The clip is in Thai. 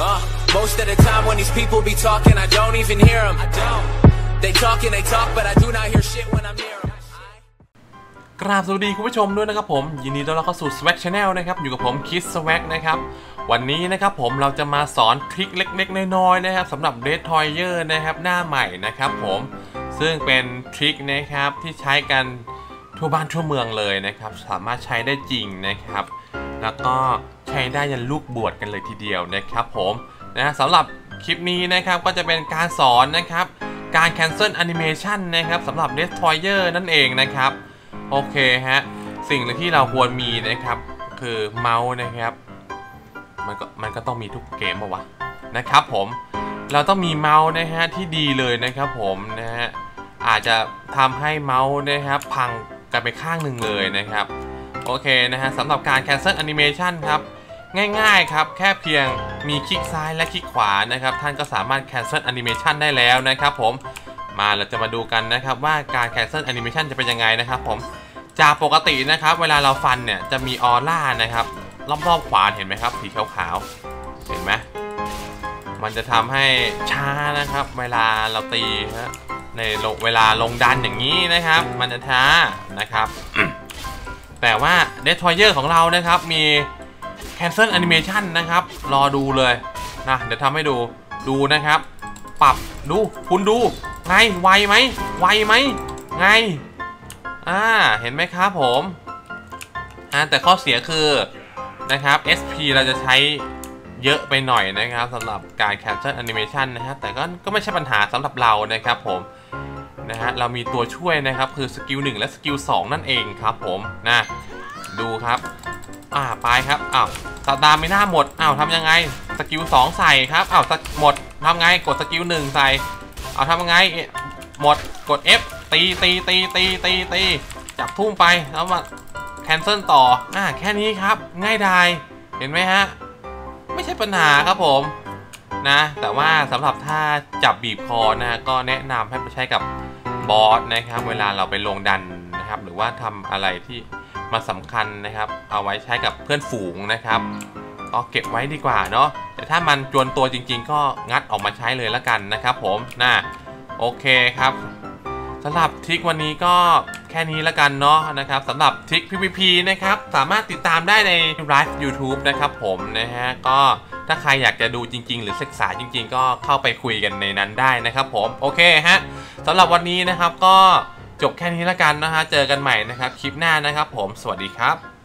Uh, most of the time when these people be talking, I don't even hear them. I don't. They talk and they talk, but I do not hear shit when I'm near them. กราบสวัสดีคุณผู้ชมด้วยนะครับผม ยินดีต้อนรับเข้าสู่ Swag Channel นะครับ อยู่กับผมคิด Swag นะครับ วันนี้นะครับผมเราจะมาสอนทริคเล็กๆ น้อยๆ นะครับสำหรับ Red Toyer นะครับ หน้าใหม่นะครับผม ซึ่งเป็นทริคนะครับที่ใช้กันทั่วบ้านทั่วเมืองเลยนะครับ สามารถใช้ได้จริงนะครับ แล้วก็ ใช้ได้ยันลูกบวชกันเลยทีเดียวนะครับผมนะสำหรับคลิปนี้นะครับก็จะเป็นการสอนนะครับ การ cancel animation นะครับสำหรับ Destroyer นั่นเองนะครับ โอเคฮะ สิ่งที่เราควรมีนะครับ คือเมาส์นะครับ มันก็มันก็ต้องมีทุกเกมป่าวะนะครับผมเราต้องมีเมาส์นะฮะที่ดีเลยนะครับผมนะฮะอาจจะทำให้เมาส์นะครับพังกันไปข้างหนึ่งเลยนะครับ โอเคนะฮะสำหรับการ cancel animation ครับ ง่ายๆครับ แค่เพียงมีคลิกซ้ายและคลิกขวานะครับ ท่านก็สามารถ cancel animation ได้แล้วนะครับผมมาเราจะมาดูกันนะครับว่าการ cancel animation จะเป็นยังไงนะครับผมจากปกตินะครับ เวลาเราฟันเนี่ยจะมีออร่านะครับ รอบๆขวาเห็นไหมครับ สีขาวๆเห็นไหมมันจะทำให้ช้านะครับ เวลาเราตีนะในเวลาลงดันอย่างนี้นะครับ มันจะช้านะครับ แต่ว่า Destroyer ของเรานะครับมี Cancel Animation นะครับ รอดูเลยนะ เดี๋ยวทำให้ดูดูนะครับ ปรับดูคุณดู ไง ไวไหมไวไหมไง อ่า เห็นไหมครับผมอ่าแต่ข้อเสียคือนะครับ SP เราจะใช้เยอะไปหน่อยนะครับสำหรับการ Cancel Animation นะฮะแต่ก็ก็ไม่ใช่ปัญหาสำหรับเรานะครับผมนะฮะเรามีตัวช่วยนะครับคือสกิล1และสกิล2นั่นเองครับผมนะดูครับ อ่าไปครับอ้าวสตาร์ไม่น่าหมดอ้าวทำยังไงสกิล2ใส่ครับอ้าวหมดทำไงกดสกิล1ใส่เอาทำยังไงหมดกด F ตีตีตีตีตีตีจับทุ่มไปแล้วมาแคนเซิลต่ออ่าแค่นี้ครับ ง่ายดายเห็นไหมฮะ ไม่ใช่ปัญหาครับผมนะ แต่ว่าสำหรับถ้าจับบีบคอนะก็แนะนำให้ไปใช้กับบอสนะครับ เวลาเราไปลงดันนะครับ หรือว่าทำอะไรที่ มาสำคัญนะครับ เอาไว้ใช้กับเพื่อนฝูงนะครับก็เก็บไว้ดีกว่าเนาะแต่ถ้ามันจวนตัวจริง ๆ ก็งัดออกมาใช้เลยละกันนะครับ ผมนะโอเคครับสำหรับทริควันนี้ก็แค่นี้ละกันเนาะนะครับสำหรับทริค PVP นะครับสามารถติดตามได้ในไลฟ์ YouTube นะครับผมนะฮะก็ถ้าใครอยากจะดูจริง ๆ หรือศึกษาจริง ๆ ก็เข้าไปคุยกันในนั้นได้นะครับผมโอเคฮะสำหรับวันนี้นะครับก็ จบแค่นี้ละกันนะฮะ เจอกันใหม่นะครับ คลิปหน้านะครับผม สวัสดีครับ